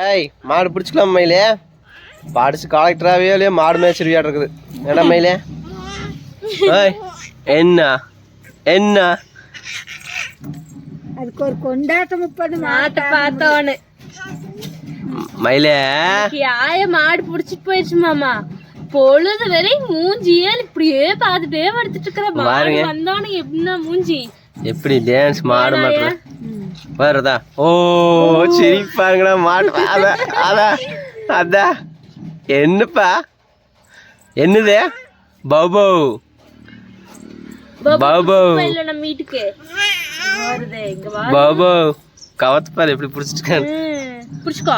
ஏய் மாடு பிடிச்சிக்கலாம் மயிலே. படிச்சு கலெக்டராகவே இல்லையே மாடு மேய்ச்சிருவியா இருக்குது. என்ன மயிலே? ஏய் என்ன? என்ன? அதுக்கு ஒரு கொண்டாட்டம் முப்பது மாட்டை பார்த்தோன்னு. மயிலே? ஆய மாடு புடிச்சிட்டு போயிடுச்சு மாமா. பொழுது வரை மூஞ்சியே இப்படியே பார்த்துட்டே படுத்துட்டு இருக்கிற? மாடு. வந்தோன்னு எப்படின்னா மூஞ்சி? எப்படி டான்ஸ் மாடு மாட்டுற வருதா ஓ சிரிப்பாருங்கடா மாடு அதான் அதான் அதான் என்னப்பா? என்னது? பௌபௌ பாபு பௌபௌ கவத்து பாரு எப்படி பிடிச்சிட்டு ம், புடிச்சுக்கோ.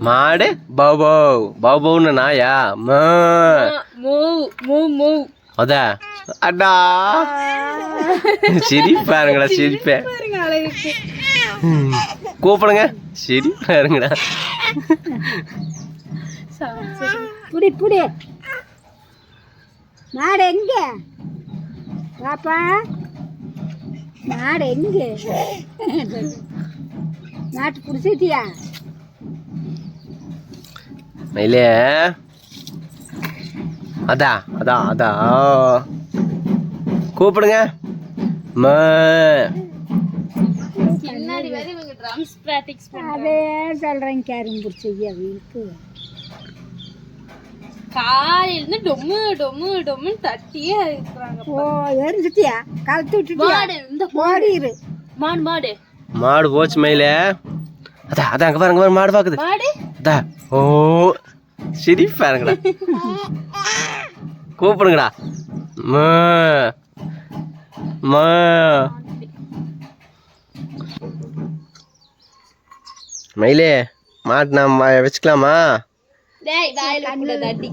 மாடு பௌபௌ பௌபௌன்னு நாயா? மா. மூவ் மூவ் அதா. அடா. சிரிப்பாருங்கடா சிரிப்பேன் கூப்பிடுங்க. சிரிப்பாருங்கடா சரி, சரி. புடி புடி. மாடு எங்க? பாப்பா மாடு எங்க? மாட்டு பிடிச்சிட்டியா மயிலே. அதா அதா அதா. கூப்பிடுங்க. அதே சொல்றேன் கேரம் பிடிச்சி அவங்களுக்கு காலையில இருந்து டொம்மு டொம்மு டொம்முன்னு தட்டியே இருக்கிறாங்க ஓ எரிஞ்சிட்டியா? கலத்து விட்டுட்டியா? மாடு இந்த ஓடிரு மாடு மாடு மாடு. போச்சு மயிலே. அதா அதான் அங்க பாருங்க மாடு பாக்குது. மாடு. அதா ஓ சிரிப்பாருங்கடா கூப்பிடுங்கடா. மா. மா மயிலே மாட்டு நாம் வச்சுக்கலாமா? டேய் வாயில கூட தட்டி.